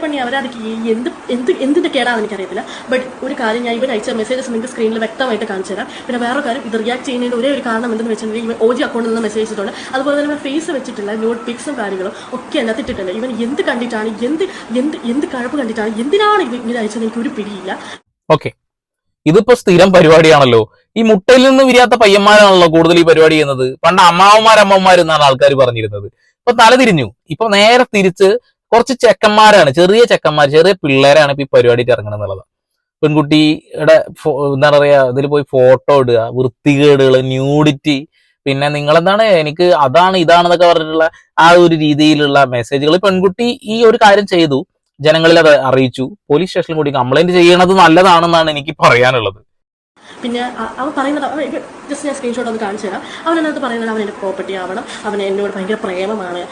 പണി അവരത് എന്ത് എന്ത് എന്തിന്റെ കേടാണെന്ന് എനിക്കറിയത്തില്ല. ബട്ട് ഒരു കാര്യം ഞാൻ ഇവൻ അയച്ച മെസ്സേജസ് നിങ്ങൾക്ക് സ്ക്രീനിൽ വ്യക്തമായിട്ട് കാണിച്ചു തരാം. പിന്നെ വേറെ കാര്യം ഇത് റിയാക്ട് ചെയ്യുന്നതിന്റെ ഒരേ ഒരു കാരണം എന്തെന്ന് വെച്ചിട്ടുണ്ടെങ്കിൽ ഇവൻ ഓജി അക്കൗണ്ടിൽ നിന്ന് മെസ്സേജ് ചെയ്തിട്ടുണ്ട് അതുപോലെ തന്നെ ഫേസ് വെച്ചിട്ടില്ല നോട്ട് പിക്സും കാര്യങ്ങളും ഒക്കെ അതിനകത്ത് ഇവൻ എന്ത് കണ്ടിട്ടാണ് എന്ത് എന്ത് എന്ത് കഴപ്പ് കണ്ടിട്ടാണ് എന്തിനാണ് ഇത് ഇങ്ങനെ അയച്ചത് എനിക്ക് ഒരു പിടിയില്ല. ഓക്കെ ഇതിപ്പോ സ്ഥിരം പരിപാടിയാണല്ലോ. ഈ മുട്ടയിൽ നിന്ന് വിരിയാത്ത പയ്യന്മാരാണല്ലോ കൂടുതൽ ഈ പരിപാടി ചെയ്യുന്നത്. പണ്ട് അമ്മാവന്മാർ അമ്മമാർ എന്നാണ് ആൾക്കാർ പറഞ്ഞിരുന്നത്. ഇപ്പൊ തല തിരിഞ്ഞു. ഇപ്പൊ നേരെ തിരിച്ച് കുറച്ച് ചെക്കന്മാരാണ് ചെറിയ ചെക്കന്മാർ ചെറിയ പിള്ളേരാണ് ഇപ്പൊ ഈ പരിപാടിക്ക് ഇറങ്ങണം എന്നുള്ളത്. പെൺകുട്ടിയുടെ എന്താണ് എന്താ പറയാ ഇതിൽ പോയി ഫോട്ടോ ഇടുക വൃത്തികേടുകൾ ന്യൂഡിറ്റി പിന്നെ നിങ്ങളെന്താണ് എനിക്ക് അതാണ് ഇതാണെന്നൊക്കെ പറഞ്ഞിട്ടുള്ള ആ ഒരു രീതിയിലുള്ള മെസ്സേജുകൾ പെൺകുട്ടി ഈ ഒരു കാര്യം ചെയ്തു ജനങ്ങളിൽ അത് അറിയിച്ചു. പോലീസ് സ്റ്റേഷനിൽ കൂടി കംപ്ലൈന്റ് ചെയ്യണത് നല്ലതാണെന്നാണ് എനിക്ക് പറയാനുള്ളത്. പിന്നെ അവൻ പറയുന്നത് അവൻ ജസ്റ്റ് ഞാൻ സ്ക്രീൻഷോട്ട് ഒന്ന് കാണിച്ചു തരാം. അവൻ അതിനകത്ത് പറയുന്നത് അവൻ എന്റെ പ്രോപ്പർട്ടി ആവണം അവൻ എന്നോട് ഭയങ്കര പ്രേമമാണ്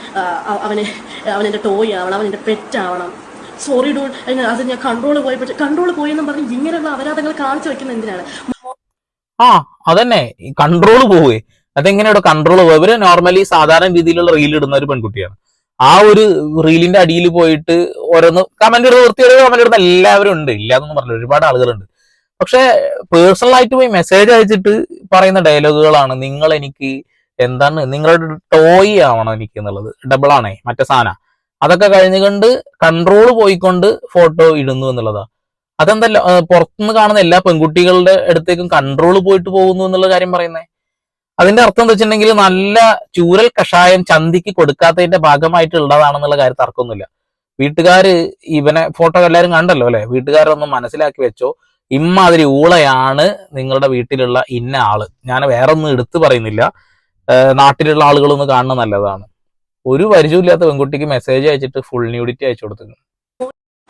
അവനെ അവ- അവൻ എന്റെ ടോയ് ആവണം അവൻ എന്റെ പെറ്റ് ആവണം. സോറി ഡൂൾ അത് ഞാൻ കൺട്രോൾ പോയി പക്ഷെ കൺട്രോൾ പോയി എന്ന് പറഞ്ഞ് ഇങ്ങനെയുള്ള അപരാധങ്ങൾ കാണിച്ചു വെക്കുന്ന എന്തിനാണ്? ആ അതന്നെ. കൺട്രോൾ പോവേ. അതെങ്ങനെയാണ് കൺട്രോൾ പോവുക ഇവർ നോർമലി സാധാരണ രീതിയിലുള്ള റീൽ ഇടുന്ന ഒരു പെൺകുട്ടിയാണ്. ആ ഒരു റീലിന്റെ അടിയിൽ പോയിട്ട് ഓരോന്ന് കമന്റ് ഇടുന്ന വൃത്തിയുടെ കമന്റ് ഇടുന്ന എല്ലാവരും ഉണ്ട്. ഇല്ലാന്നൊന്നും പറഞ്ഞില്ല. ഒരുപാട് ആളുകളുണ്ട്. പക്ഷെ പേഴ്സണൽ ആയിട്ട് പോയി മെസ്സേജ് അയച്ചിട്ട് പറയുന്ന ഡയലോഗുകളാണ് നിങ്ങൾ എനിക്ക് എന്താണ് നിങ്ങളുടെ ടോയ് ആവണം എനിക്ക് എന്നുള്ളത്. ഡബിൾ ആണേ മറ്റേ സാധന. അതൊക്കെ കഴിഞ്ഞുകൊണ്ട് കൺട്രോൾ പോയിക്കൊണ്ട് ഫോട്ടോ ഇടുന്നു എന്നുള്ളതാണ് അതെന്തല്ല പുറത്തുനിന്ന് കാണുന്ന എല്ലാ പെൺകുട്ടികളുടെ അടുത്തേക്കും കൺട്രോൾ പോയിട്ട് പോകുന്നു എന്നുള്ള കാര്യം പറയുന്നേ. അതിന്റെ അർത്ഥം എന്താ വെച്ചിട്ടുണ്ടെങ്കിൽ നല്ല ചൂരൽ കഷായം ചന്തിക്ക് കൊടുക്കാത്തതിന്റെ ഭാഗമായിട്ടുള്ളതാണെന്നുള്ള കാര്യം തർക്കമൊന്നുമില്ല. വീട്ടുകാർ ഇവനെ ഫോട്ടോ എല്ലാവരും കണ്ടല്ലോ അല്ലെ? വീട്ടുകാരൊന്നും മനസ്സിലാക്കി വെച്ചോ. ഇമ്മാതിരി ഊളയാണ് നിങ്ങളുടെ വീട്ടിലുള്ള ഇന്ന ആൾ. ഞാൻ വേറെ ഒന്നും എടുത്തു പറയുന്നില്ല. നാട്ടിലുള്ള ആളുകളൊന്ന് കാണുന്നത് നല്ലതാണ്. ഒരു പരിചയമില്ലാത്ത പെൺകുട്ടിക്ക് മെസ്സേജ് അയച്ചിട്ട് ഫുൾ ന്യൂഡിറ്റി അയച്ചു കൊടുത്തു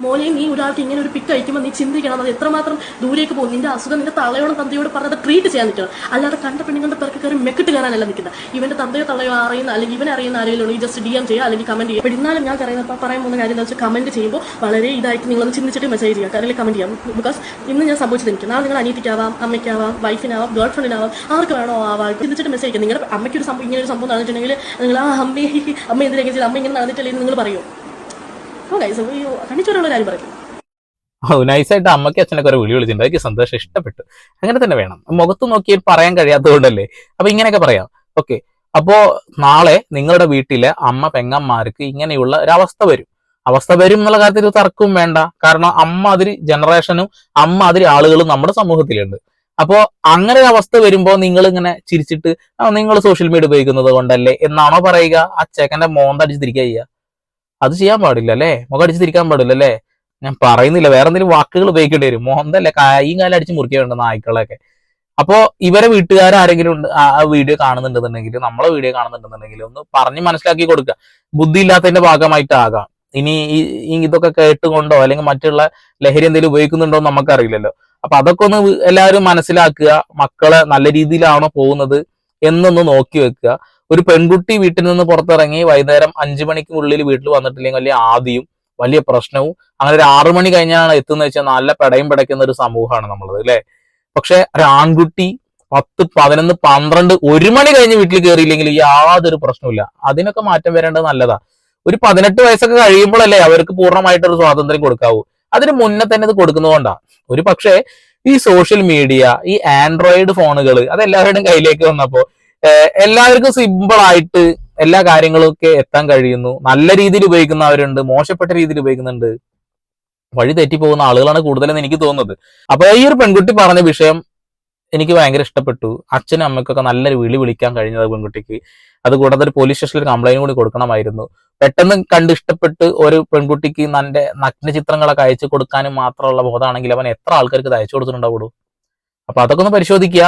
മോനെ നീ ഒരാൾക്ക് ഇങ്ങനെ ഒരു പിക്ക് അയക്കുമ്പോൾ നീ ചിന്തിക്കണം അത് എത്രമാത്രം ദൂരേക്ക് പോകും. നിന്റെ അസുഖം നിന്റെ തള്ളയോടും തന്തയോട് പറഞ്ഞത് ട്രീറ്റ് ചെയ്യാൻ നിൽക്കണം അല്ലാതെ കണ്ട പെണ്ണുങ്ങളുടെ പേർക്ക് കയറി മെക്കിട്ട് കയറാനല്ല നിൽക്കുന്നത്. ഇവന്റെ തന്തയോ തള്ളയോ അറിയുന്ന അല്ലെങ്കിൽ ഇവനെ അറിയുന്ന ആരെങ്കിലും ഈ ജസ്റ്റ് ഡി എം ചെയ്യുക അല്ലെങ്കിൽ കമന്റ് ചെയ്യുക. എന്നാലും ഞാൻ പറയുന്ന പറയാൻ പോകുന്ന കാര്യം എന്താ വെച്ചാൽ കമന്റ് ചെയ്യുമ്പോൾ വളരെ ഇതായിട്ട് നിങ്ങളൊന്ന് ചിന്തിച്ചിട്ട് മെസ്സേജ് ചെയ്യുക. അല്ലെങ്കിൽ കമന്റ് ചെയ്യാം. ബിക്കോസ് ഇന്ന് ഞാൻ സംഭവിച്ചത് എനിക്ക്. നാളെ നിങ്ങൾ അനിയത്തിക്കാവാം അമ്മയ്ക്കാവാം വൈഫിനാവാം ഗേൾ ഫ്രണ്ടിനാവാം ആർക്ക് വേണോ ആവാം. ചിന്തിച്ചിട്ട് മെസ്സേജ് നിങ്ങളുടെ അമ്മയ്ക്ക് ഒരു സംഭവം ഇങ്ങനെ ഒരു സംഭവം നടന്നിട്ടുണ്ടെങ്കിൽ നിങ്ങൾ ആ അമ്മയെ അമ്മ എന്തിനൊക്കെ അമ്മ ഇങ്ങനെ നടന്നിട്ടില്ലെങ്കിൽ നിങ്ങൾ പറയും. ഓ കാര്യം പറയും. നൈസായിട്ട് അമ്മയ്ക്ക് അച്ഛനൊക്കെ ഒരു വിളി വിളിച്ചിട്ടുണ്ട്. എനിക്ക് സന്തോഷം ഇഷ്ടപ്പെട്ടു. അങ്ങനെ തന്നെ വേണം. മുഖത്ത് നോക്കി പറയാൻ കഴിയാത്തതുകൊണ്ടല്ലേ? അപ്പൊ ഇങ്ങനെയൊക്കെ പറയാം. ഓക്കെ അപ്പോ നാളെ നിങ്ങളുടെ വീട്ടിലെ അമ്മ പെങ്ങന്മാർക്ക് ഇങ്ങനെയുള്ള ഒരു അവസ്ഥ വരും. അവസ്ഥ വരും എന്നുള്ള കാര്യത്തിൽ തർക്കവും വേണ്ട. കാരണം അമ്മ അതിരി ജനറേഷനും അമ്മ അതിരി ആളുകളും നമ്മുടെ സമൂഹത്തിലുണ്ട്. അപ്പോ അങ്ങനെ ഒരു അവസ്ഥ വരുമ്പോ നിങ്ങൾ ഇങ്ങനെ ചിരിച്ചിട്ട് നിങ്ങൾ സോഷ്യൽ മീഡിയ ഉപയോഗിക്കുന്നത് കൊണ്ടല്ലേ? എന്നാണോ പറയുക? ആ ചേക്കന്റെ മോന്തടിച്ച് തിരിക്കുക ചെയ്യുക. അത് ചെയ്യാൻ പാടില്ല അല്ലേ? മുഖം അടിച്ച് തിരിക്കാൻ പാടില്ല അല്ലേ? ഞാൻ പറയുന്നില്ല. വേറെ എന്തെങ്കിലും വാക്കുകൾ ഉപയോഗിക്കേണ്ടി വരും. മോന്തല്ലേ കൈയും കാലം അടിച്ച് മുറിക്കേണ്ട നായ്ക്കളൊക്കെ അപ്പോ ഇവരെ വീട്ടുകാർ ആരെങ്കിലും ഉണ്ട് ആ വീഡിയോ കാണുന്നുണ്ടെന്നുണ്ടെങ്കിൽ നമ്മളെ വീഡിയോ കാണുന്നുണ്ടെന്നുണ്ടെങ്കിൽ ഒന്ന് പറഞ്ഞ് മനസ്സിലാക്കി കൊടുക്കുക. ബുദ്ധി ഇല്ലാത്തതിന്റെ ഭാഗമായിട്ടാകാം. ഇനി ഈ ഇതൊക്കെ കേട്ടുകൊണ്ടോ അല്ലെങ്കിൽ മറ്റുള്ള ലഹരി എന്തെങ്കിലും ഉപയോഗിക്കുന്നുണ്ടോ എന്ന് നമുക്കറിയില്ലല്ലോ. അപ്പൊ അതൊക്കെ ഒന്ന് എല്ലാവരും മനസ്സിലാക്കുക. മക്കളെ നല്ല രീതിയിലാണോ പോകുന്നത്? എന്നൊന്ന് നോക്കി വെക്കുക. ഒരു പെൺകുട്ടി വീട്ടിൽ നിന്ന് പുറത്തിറങ്ങി വൈകുന്നേരം അഞ്ചു മണിക്ക് ഉള്ളിൽ വീട്ടിൽ വന്നിട്ടില്ലെങ്കിൽ വലിയ ആദ്യം വലിയ പ്രശ്നവും അങ്ങനെ ഒരു ആറു മണി കഴിഞ്ഞാണ് എത്തുന്നത് വെച്ചാൽ നല്ല പടയും പിടയ്ക്കുന്ന ഒരു സമൂഹമാണ് നമ്മളത് അല്ലെ? പക്ഷെ ഒരു ആൺകുട്ടി പത്ത് പതിനൊന്ന് പന്ത്രണ്ട് ഒരു മണി കഴിഞ്ഞ് വീട്ടിൽ കയറിയില്ലെങ്കിൽ യാതൊരു പ്രശ്നമില്ല അതിനൊക്കെ മാറ്റം വരേണ്ടത് നല്ലതാ. ഒരു പതിനെട്ട് വയസ്സൊക്കെ കഴിയുമ്പോഴല്ലേ അവർക്ക് പൂർണമായിട്ടൊരു സ്വാതന്ത്ര്യം കൊടുക്കാവൂ. അതിന് മുന്നേ തന്നെ ഇത് കൊടുക്കുന്നതുകൊണ്ടാണ് ഒരു പക്ഷേ ഈ സോഷ്യൽ മീഡിയ ഈ ആൻഡ്രോയിഡ് ഫോണുകൾ അത് എല്ലാവരുടെയും കയ്യിലേക്ക് വന്നപ്പോ എല്ലാവർക്കും സിമ്പിൾ ആയിട്ട് എല്ലാ കാര്യങ്ങളും ഒക്കെ എത്താൻ കഴിയുന്നു. നല്ല രീതിയിൽ ഉപയോഗിക്കുന്നവരുണ്ട് മോശപ്പെട്ട രീതിയിൽ ഉപയോഗിക്കുന്നുണ്ട്. വഴി തെറ്റിപ്പോകുന്ന ആളുകളാണ് കൂടുതലെന്ന് എനിക്ക് തോന്നുന്നത്. അപ്പൊ ഈ ഒരു പെൺകുട്ടി പറഞ്ഞ വിഷയം എനിക്ക് ഭയങ്കര ഇഷ്ടപ്പെട്ടു. അച്ഛനും അമ്മയ്ക്കൊക്കെ നല്ലൊരു വിളി വിളിക്കാൻ കഴിഞ്ഞത് പെൺകുട്ടിക്ക്. അതുകൂടാതെ ഒരു പോലീസ് സ്റ്റേഷനിൽ കംപ്ലൈന്റ് കൂടി കൊടുക്കണമായിരുന്നു. പെട്ടെന്ന് കണ്ട് ഇഷ്ടപ്പെട്ട് ഒരു പെൺകുട്ടിക്ക് നല്ല നഗ്ന ചിത്രങ്ങളൊക്കെ അയച്ചു കൊടുക്കാനും മാത്രമുള്ള ബോധമാണെങ്കിൽ അവൻ എത്ര ആൾക്കാർക്ക് അയച്ചു കൊടുത്തിട്ടുണ്ടാവുള്ളൂ? അപ്പൊ അതൊക്കെ ഒന്ന് പരിശോധിക്കുക.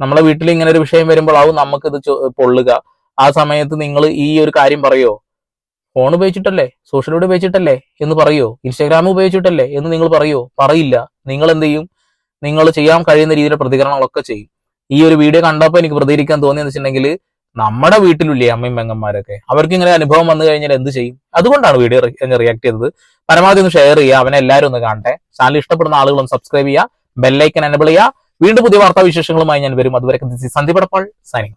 നമ്മളെ വീട്ടിൽ ഇങ്ങനെ ഒരു വിഷയം വരുമ്പോൾ ആവും നമുക്ക് ഇത് പൊള്ളുക. ആ സമയത്ത് നിങ്ങൾ ഈ ഒരു കാര്യം പറയോ? ഫോൺ ഉപയോഗിച്ചിട്ടല്ലേ? സോഷ്യൽ മീഡിയ ഉപയോഗിച്ചിട്ടല്ലേ? എന്ന് പറയോ? ഇൻസ്റ്റാഗ്രാം ഉപയോഗിച്ചിട്ടല്ലേ? എന്ന് നിങ്ങൾ പറയോ? പറയില്ല. നിങ്ങൾ എന്ത് ചെയ്യും? നിങ്ങൾ ചെയ്യാൻ കഴിയുന്ന രീതിയിലുള്ള പ്രതികരണങ്ങളൊക്കെ ചെയ്യും. ഈ ഒരു വീഡിയോ കണ്ടപ്പോൾ എനിക്ക് പ്രതികരിക്കാൻ തോന്നിയെന്ന് വെച്ചിട്ടുണ്ടെങ്കിൽ നമ്മുടെ വീട്ടിലില്ലേ അമ്മയും പെങ്ങന്മാരൊക്കെ അവർക്ക് ഇങ്ങനെ അനുഭവം വന്നു കഴിഞ്ഞാൽ എന്ത് ചെയ്യും? അതുകൊണ്ടാണ് വീഡിയോ റിയാക്ട് ചെയ്തത്. പരമാവധി ഒന്ന് ഷെയർ ചെയ്യുക അവനെ എല്ലാവരും ഒന്ന് കാണട്ടെ. ചാനൽ ഇഷ്ടപ്പെടുന്ന ആളുകളൊന്ന് സബ്സ്ക്രൈബ് ചെയ്യുക ബെല്ലൈക്കൻ എനബിൾ ചെയ്യുക. വീണ്ടും പുതിയ വാർത്താ വിശേഷങ്ങളുമായി ഞാൻ വരും. അതുവരെ സന്ദീപ് പടപ്പാൾ സൈനിങ്